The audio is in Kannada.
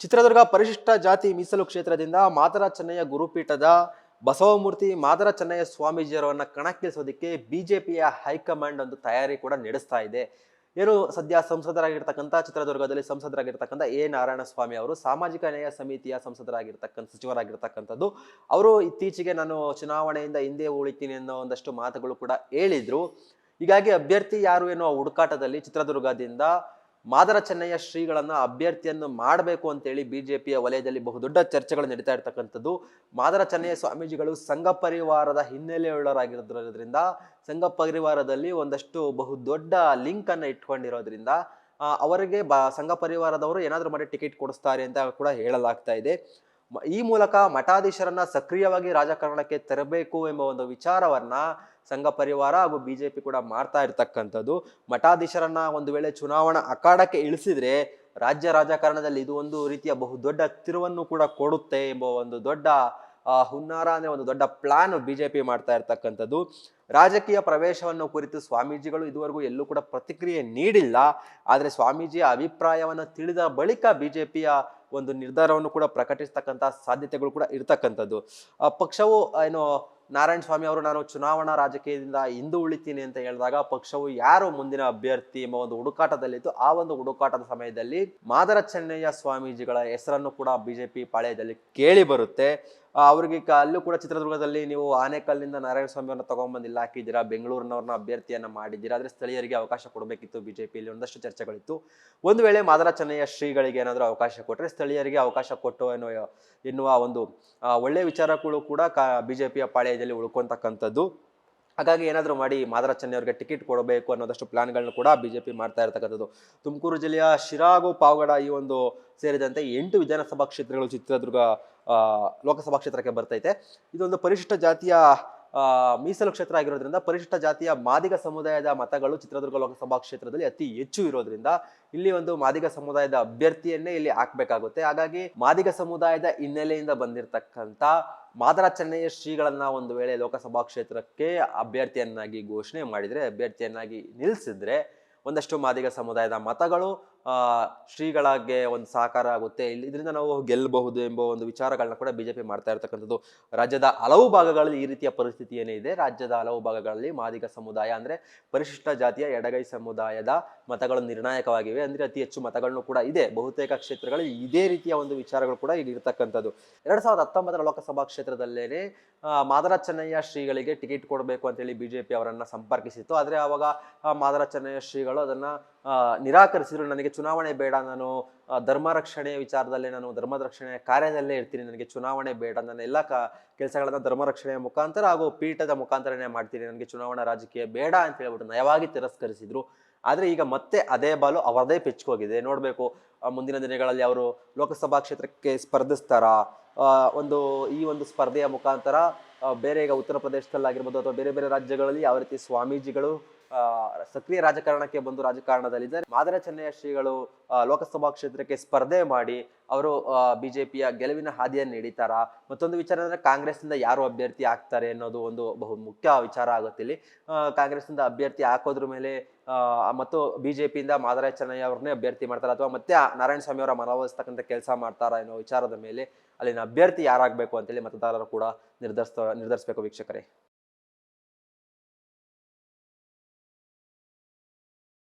ಚಿತ್ರದುರ್ಗ ಪರಿಶಿಷ್ಟ ಜಾತಿ ಮೀಸಲು ಕ್ಷೇತ್ರದಿಂದ ಮಾದರ ಚೆನ್ನಯ್ಯ ಗುರುಪೀಠದ ಬಸವಮೂರ್ತಿ ಮಾದರ ಚೆನ್ನಯ್ಯ ಸ್ವಾಮೀಜಿಯವರನ್ನ ಕಣಕ್ಕಿಳಿಸೋದಕ್ಕೆ ಬಿಜೆಪಿಯ ಹೈಕಮಾಂಡ್ ಒಂದು ತಯಾರಿ ಕೂಡ ನಡೆಸ್ತಾ ಇದೆ. ಏನು ಸದ್ಯ ಸಂಸದರಾಗಿರ್ತಕ್ಕಂಥ, ಚಿತ್ರದುರ್ಗದಲ್ಲಿ ಸಂಸದರಾಗಿರ್ತಕ್ಕಂಥ ಎ ನಾರಾಯಣ ಸ್ವಾಮಿ ಅವರು, ಸಾಮಾಜಿಕ ನ್ಯಾಯ ಸಮಿತಿಯ ಸಂಸದರಾಗಿರ್ತಕ್ಕಂಥ, ಸಚಿವರಾಗಿರ್ತಕ್ಕಂಥದ್ದು, ಅವರು ಇತ್ತೀಚೆಗೆ ನಾನು ಚುನಾವಣೆಯಿಂದ ಹಿಂದೆ ಉಳಿತೀನಿ ಅನ್ನೋ ಒಂದಷ್ಟು ಮಾತುಗಳು ಕೂಡ ಹೇಳಿದ್ರು. ಹೀಗಾಗಿ ಅಭ್ಯರ್ಥಿ ಯಾರು ಎನ್ನುವ ಹುಡುಕಾಟದಲ್ಲಿ ಚಿತ್ರದುರ್ಗದಿಂದ ಮಾದರ ಚೆನ್ನಯ್ಯ ಶ್ರೀಗಳನ್ನ ಅಭ್ಯರ್ಥಿಯನ್ನು ಮಾಡಬೇಕು ಅಂತೇಳಿ ಬಿಜೆಪಿಯ ವಲಯದಲ್ಲಿ ಬಹುದೊಡ್ಡ ಚರ್ಚೆಗಳು ನಡೀತಾ ಇರ್ತಕ್ಕಂಥದ್ದು. ಮಾದರ ಚೆನ್ನಯ್ಯ ಸ್ವಾಮೀಜಿಗಳು ಸಂಘ ಪರಿವಾರದ ಹಿನ್ನೆಲೆಯುಳ್ಳರಾಗಿರೋದ್ರಿಂದ ಸಂಘ ಪರಿವಾರದಲ್ಲಿ ಒಂದಷ್ಟು ಬಹುದೊಡ್ಡ ಲಿಂಕ್ ಅನ್ನ ಇಟ್ಕೊಂಡಿರೋದ್ರಿಂದ ಅವರಿಗೆ ಬ, ಸಂಘ ಪರಿವಾರದವರು ಏನಾದರೂ ಮಾಡಿ ಟಿಕೆಟ್ ಕೊಡಿಸ್ತಾರೆ ಅಂತ ಕೂಡ ಹೇಳಲಾಗ್ತಾ ಇದೆ. ಈ ಮೂಲಕ ಮಠಾಧೀಶರನ್ನ ಸಕ್ರಿಯವಾಗಿ ರಾಜಕಾರಣಕ್ಕೆ ತರಬೇಕು ಎಂಬ ಒಂದು ವಿಚಾರವನ್ನ ಸಂಘ ಪರಿವಾರ ಹಾಗೂ ಬಿಜೆಪಿ ಕೂಡ ಮಾಡ್ತಾ ಇರ್ತಕ್ಕಂಥದ್ದು. ಮಠಾಧೀಶರನ್ನ ಒಂದು ವೇಳೆ ಚುನಾವಣಾ ಅಖಾಡಕ್ಕೆ ಇಳಿಸಿದ್ರೆ ರಾಜ್ಯ ರಾಜಕಾರಣದಲ್ಲಿ ಇದು ಒಂದು ರೀತಿಯ ಬಹುದೊಡ್ಡ ತಿರುವನ್ನು ಕೂಡ ಕೊಡುತ್ತೆ ಎಂಬ ಒಂದು ದೊಡ್ಡ ಹುನ್ನಾರ ಅಂದ್ರೆ ಒಂದು ದೊಡ್ಡ ಪ್ಲಾನ್ ಬಿಜೆಪಿ ಮಾಡ್ತಾ ಇರ್ತಕ್ಕಂಥದ್ದು. ರಾಜಕೀಯ ಪ್ರವೇಶವನ್ನು ಕುರಿತು ಸ್ವಾಮೀಜಿಗಳು ಇದುವರೆಗೂ ಎಲ್ಲೂ ಕೂಡ ಪ್ರತಿಕ್ರಿಯೆ ನೀಡಿಲ್ಲ. ಆದರೆ ಸ್ವಾಮೀಜಿಯ ಅಭಿಪ್ರಾಯವನ್ನು ತಿಳಿದ ಬಳಿಕ ಬಿಜೆಪಿಯ ಒಂದು ನಿರ್ಧಾರವನ್ನು ಕೂಡ ಪ್ರಕಟಿಸ್ತಕ್ಕಂಥ ಸಾಧ್ಯತೆಗಳು ಕೂಡ ಇರ್ತಕ್ಕಂಥದ್ದು. ಆ, ಪಕ್ಷವು ಏನು ನಾರಾಯಣ ಸ್ವಾಮಿ ಅವರು ನಾನು ಚುನಾವಣಾ ರಾಜಕೀಯದಿಂದ ಹಿಂದೆ ಉಳಿತೀನಿ ಅಂತ ಹೇಳಿದಾಗ ಪಕ್ಷವು ಯಾರು ಮುಂದಿನ ಅಭ್ಯರ್ಥಿ ಎಂಬ ಒಂದು ಹುಡುಕಾಟದಲ್ಲಿತ್ತು. ಆ ಒಂದು ಹುಡುಕಾಟದ ಸಮಯದಲ್ಲಿ ಮಾದರ ಚೆನ್ನಯ್ಯ ಸ್ವಾಮೀಜಿಗಳ ಹೆಸರನ್ನು ಕೂಡ ಬಿಜೆಪಿ ಪಾಳ್ಯದಲ್ಲಿ ಕೇಳಿ ಬರುತ್ತೆ. ಆ, ಅವ್ರಿಗೆ ಅಲ್ಲೂ ಕೂಡ ಚಿತ್ರದುರ್ಗದಲ್ಲಿ ನೀವು ಆನೆಕಲ್ನಿಂದ ನಾರಾಯಣ ಸ್ವಾಮಿ ಅವ್ರನ್ನ ತಗೊಂಡ್ಬಂದು ಇಲ್ಲಿ ಹಾಕಿದ್ದೀರಾ, ಬೆಂಗಳೂರಿನವ್ರನ್ನ ಅಭ್ಯರ್ಥಿಯನ್ನ ಮಾಡಿದ್ದೀರಾ, ಆದ್ರೆ ಸ್ಥಳೀಯರಿಗೆ ಅವಕಾಶ ಕೊಡಬೇಕಿತ್ತು ಬಿಜೆಪಿಯಲ್ಲಿ, ಒಂದಷ್ಟು ಚರ್ಚೆಗಳಿತ್ತು. ಒಂದು ವೇಳೆ ಮಾದರ ಚೆನ್ನಯ್ಯ ಶ್ರೀಗಳಿಗೆ ಏನಾದರೂ ಅವಕಾಶ ಕೊಟ್ಟರೆ ಸ್ಥಳೀಯರಿಗೆ ಅವಕಾಶ ಕೊಟ್ಟು ಎನ್ನುವ ಎನ್ನುವ ಒಂದು ಒಳ್ಳೆ ವಿಚಾರಗಳು ಕೂಡ ಬಿಜೆಪಿಯ ಪಾಳ್ಯದಲ್ಲಿ ಉಳ್ಕೊಂತಕ್ಕಂಥದ್ದು ಹಾಗಾಗಿ ಏನಾದರೂ ಮಾಡಿ ಮಾದರ ಅವರಿಗೆ ಟಿಕೆಟ್ ಕೊಡಬೇಕು ಅನ್ನೋದಷ್ಟು ಪ್ಲಾನ್ಗಳನ್ನು ಕೂಡ ಬಿಜೆಪಿ ಮಾಡ್ತಾ ಇರತಕ್ಕಂಥದ್ದು. ತುಮಕೂರು ಜಿಲ್ಲೆಯ ಶಿರಾಗು, ಪಾವಗಡ ಈ ಒಂದು ಸೇರಿದಂತೆ ಎಂಟು ವಿಧಾನಸಭಾ ಕ್ಷೇತ್ರಗಳು ಚಿತ್ರದುರ್ಗ ಲೋಕಸಭಾ ಕ್ಷೇತ್ರಕ್ಕೆ ಬರ್ತೈತೆ. ಇದೊಂದು ಪರಿಶಿಷ್ಟ ಜಾತಿಯ ಮೀಸಲು ಕ್ಷೇತ್ರ ಆಗಿರೋದ್ರಿಂದ ಪರಿಶಿಷ್ಟ ಜಾತಿಯ ಮಾದಿಗ ಸಮುದಾಯದ ಮತಗಳು ಚಿತ್ರದುರ್ಗ ಲೋಕಸಭಾ ಕ್ಷೇತ್ರದಲ್ಲಿ ಅತಿ ಹೆಚ್ಚು ಇರೋದ್ರಿಂದ ಇಲ್ಲಿ ಒಂದು ಮಾದಿಗ ಸಮುದಾಯದ ಅಭ್ಯರ್ಥಿಯನ್ನೇ ಇಲ್ಲಿ ಹಾಕ್ಬೇಕಾಗುತ್ತೆ. ಹಾಗಾಗಿ ಮಾದಿಗ ಸಮುದಾಯದ ಹಿನ್ನೆಲೆಯಿಂದ ಬಂದಿರತಕ್ಕಂತ ಮಾದರ ಚೆನ್ನಯ್ಯ ಶ್ರೀಗಳನ್ನ ಒಂದು ವೇಳೆ ಲೋಕಸಭಾ ಕ್ಷೇತ್ರಕ್ಕೆ ಅಭ್ಯರ್ಥಿಯನ್ನಾಗಿ ಘೋಷಣೆ ಮಾಡಿದ್ರೆ, ಅಭ್ಯರ್ಥಿಯನ್ನಾಗಿ ನಿಲ್ಲಿಸಿದ್ರೆ ಒಂದಷ್ಟು ಮಾದಿಗ ಸಮುದಾಯದ ಮತಗಳು ಶ್ರೀಗಳಿಗೆ ಒಂದು ಸಹಕಾರ ಆಗುತ್ತೆ. ಇದರಿಂದ ನಾವು ಗೆಲ್ಲಬಹುದು ಎಂಬ ಒಂದು ವಿಚಾರಗಳನ್ನ ಕೂಡ ಬಿಜೆಪಿ ಮಾಡ್ತಾ ಇರ್ತಕ್ಕಂಥದ್ದು. ರಾಜ್ಯದ ಹಲವು ಭಾಗಗಳಲ್ಲಿ ಈ ರೀತಿಯ ಪರಿಸ್ಥಿತಿ ಏನೇ ಇದೆ. ರಾಜ್ಯದ ಹಲವು ಭಾಗಗಳಲ್ಲಿ ಮಾದಿಗ ಸಮುದಾಯ ಅಂದ್ರೆ ಪರಿಶಿಷ್ಟ ಜಾತಿಯ ಎಡಗೈ ಸಮುದಾಯದ ಮತಗಳು ನಿರ್ಣಾಯಕವಾಗಿವೆ. ಅಂದ್ರೆ ಅತಿ ಹೆಚ್ಚು ಮತಗಳನ್ನು ಕೂಡ ಇದೆ. ಬಹುತೇಕ ಕ್ಷೇತ್ರಗಳಲ್ಲಿ ಇದೇ ರೀತಿಯ ಒಂದು ವಿಚಾರಗಳು ಕೂಡ ಇಲ್ಲಿ ಇರ್ತಕ್ಕಂಥದ್ದು. ಎರಡ್ ಸಾವಿರದ ಹತ್ತೊಂಬತ್ತರ ಲೋಕಸಭಾ ಕ್ಷೇತ್ರದಲ್ಲೇನೆ ಮಾದರ ಚೆನ್ನಯ್ಯ ಶ್ರೀಗಳಿಗೆ ಟಿಕೆಟ್ ಕೊಡಬೇಕು ಅಂತೇಳಿ ಬಿಜೆಪಿ ಅವರನ್ನ ಸಂಪರ್ಕಿಸಿತ್ತು. ಆದ್ರೆ ಅವಾಗ ಆ, ಮಾದರ ಚೆನ್ನಯ್ಯ ಶ್ರೀಗಳು ಅದನ್ನ ನಿರಾಕರಿಸಿದ್ರು. ನನಗೆ ಚುನಾವಣೆ ಬೇಡ, ನಾನು ಧರ್ಮ ರಕ್ಷಣೆ ವಿಚಾರದಲ್ಲೇ ನಾನು ಧರ್ಮದ ರಕ್ಷಣೆ ಕಾರ್ಯದಲ್ಲೇ ಇರ್ತೀನಿ. ನನಗೆ ಚುನಾವಣೆ ಬೇಡ. ನಾನು ಎಲ್ಲ ಕ, ಕೆಲಸಗಳನ್ನು ಧರ್ಮ ರಕ್ಷಣೆಯ ಮುಖಾಂತರ ಹಾಗೂ ಪೀಠದ ಮುಖಾಂತರನೇ ಮಾಡ್ತೀನಿ. ನನಗೆ ಚುನಾವಣಾ ರಾಜಕೀಯ ಬೇಡ ಅಂತ ಹೇಳ್ಬಿಟ್ಟು ನಯವಾಗಿ ತಿರಸ್ಕರಿಸಿದ್ರು. ಆದರೆ ಈಗ ಮತ್ತೆ ಅದೇ ಬಾಲು ಅವರದೇ ಪೆಚ್ಕೋಗಿದೆ ಹೋಗಿದೆ ನೋಡಬೇಕು ಮುಂದಿನ ದಿನಗಳಲ್ಲಿ ಅವರು ಲೋಕಸಭಾ ಕ್ಷೇತ್ರಕ್ಕೆ ಸ್ಪರ್ಧಿಸ್ತಾರಾ? ಒಂದು, ಈ ಒಂದು ಸ್ಪರ್ಧೆಯ ಮುಖಾಂತರ ಬೇರೆ ಈಗ ಉತ್ತರ ಪ್ರದೇಶದಲ್ಲಾಗಿರ್ಬೋದು ಅಥವಾ ಬೇರೆ ಬೇರೆ ರಾಜ್ಯಗಳಲ್ಲಿ ಯಾವ ರೀತಿ ಸ್ವಾಮೀಜಿಗಳು ಸಕ್ರಿಯ ರಾಜಕಾರಣಕ್ಕೆ ಬಂದು ರಾಜಕಾರಣದಲ್ಲಿದ್ದಾರೆ. ಮಾದರ ಚೆನ್ನಯ್ಯ ಶ್ರೀಗಳು ಲೋಕಸಭಾ ಕ್ಷೇತ್ರಕ್ಕೆ ಸ್ಪರ್ಧೆ ಮಾಡಿ ಅವರು ಬಿಜೆಪಿಯ ಗೆಲುವಿನ ಹಾದಿಯನ್ನು ನೀಡಿತಾರ. ಮತ್ತೊಂದು ವಿಚಾರ ಅಂದ್ರೆ ಕಾಂಗ್ರೆಸ್ನಿಂದ ಯಾರು ಅಭ್ಯರ್ಥಿ ಆಗ್ತಾರೆ ಅನ್ನೋದು ಒಂದು ಬಹು ಮುಖ್ಯ ವಿಚಾರ ಆಗುತ್ತೆ ಇಲ್ಲಿ. ಕಾಂಗ್ರೆಸ್ನಿಂದ ಅಭ್ಯರ್ಥಿ ಹಾಕೋದ್ರ ಮೇಲೆ ಮತ್ತು ಬಿಜೆಪಿಯಿಂದ ಮಾದರ ಚೆನ್ನಯ್ಯ ಅವ್ರನ್ನೇ ಅಭ್ಯರ್ಥಿ ಮಾಡ್ತಾರೆ ಅಥವಾ ಮತ್ತೆ ನಾರಾಯಣಸ್ವಾಮಿ ನಾರಾಯಣ ಸ್ವಾಮಿ ಅವರ ಮನವೊಲಿಸ್ತಕ್ಕಂಥ ಕೆಲಸ ಮಾಡ್ತಾರಾ ಅನ್ನೋ ವಿಚಾರದ ಮೇಲೆ ಅಲ್ಲಿನ ಅಭ್ಯರ್ಥಿ ಯಾರಾಗಬೇಕು ಅಂತೇಳಿ ಮತದಾರರು ಕೂಡ ನಿರ್ಧರಿಸ್ತಾ ನಿರ್ಧರಿಸಬೇಕು ವೀಕ್ಷಕರೇ.